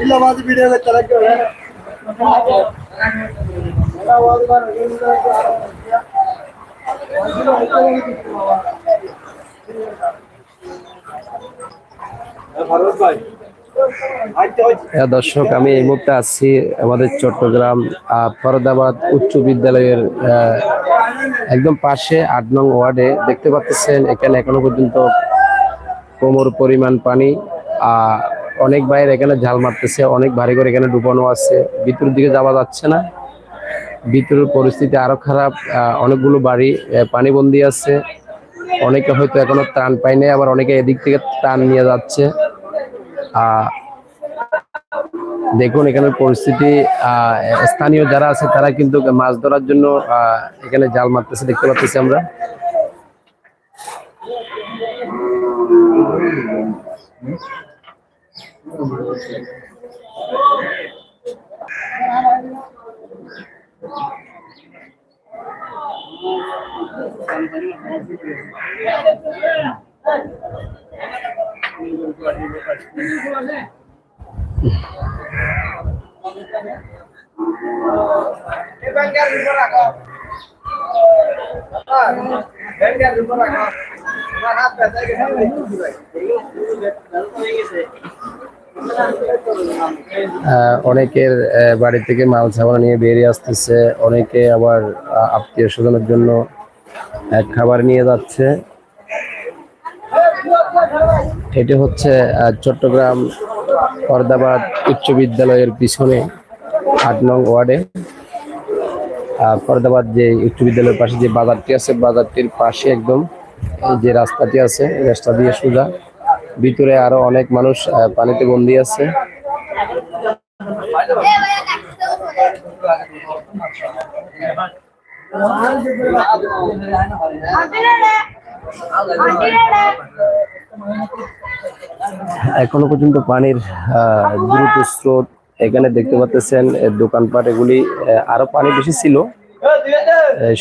ಇಲ್ಲ ಮಾತು ವಿಡಿಯೋ ತರಕ್ಕೆ হ্যাঁ, দর্শক আমি এই মুহূর্তে আছি আমাদের চট্টগ্রাম ফরদাবাদ উচ্চ বিদ্যালয়ের একদম পাশে আট নং ওয়ার্ডে। দেখতে পাচ্ছেন এখানে এখনও পর্যন্ত কোমর পরিমাণ পানি অনেক বাইরে এখানে ঝাল মারতেছে অনেক ভারী করে এখানে ডুবানো আছে। ভিতরের দিকে যাওয়া যাচ্ছে না। ভিতরের পরিস্থিতি আরও খারাপ অনেকগুলো বাড়ি আহ, পানিবন্দি আছে। অনেকে হয়তো এখনও ত্রাণ পায়নি আবার অনেকে এদিক থেকে ত্রাণ নিয়ে যাচ্ছে। দেখুন এখানের পরিস্থিতি স্থানীয় যারা আছে তারা কিন্তু মাছ ধরার জন্য এখানে জাল মারতেছে দেখতে পাচ্ছি আমরা। আহ, অনেকের বাড়ি থেকে মাল ছাগল নিয়ে বেরিয়ে আসতেছে, অনেকে আবার আত্মীয় স্বজনের জন্য খাবার নিয়ে যাচ্ছে। এটি হচ্ছে চট্টগ্রাম ফরদাবাদ উচ্চ বিদ্যালয়ের পিছনে আট নং ওয়ার্ডে। ফরদাবাদ যে উচ্চ বিদ্যালয়ের পাশে যে বাজারটি আছে, বাজারটির পাশে একদম যে রাস্তাটি আছে, রাস্তা দিয়ে সোজা। ভিতরে আরও অনেক মানুষ পানিতে বন্দি আছে। এখনও পর্যন্ত পানির দ্রুত স্রোত এখানে দেখতে পাচ্ছেন দোকানপাট এগুলি আরও পানি বেশি ছিল।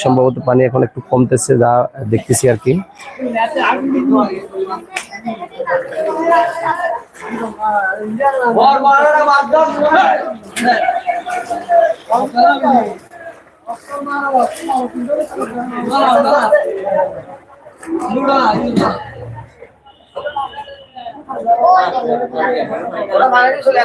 সম্ভবত পানি এখন একটু কমতেছে যা দেখতেছি আর কি। சொல்லி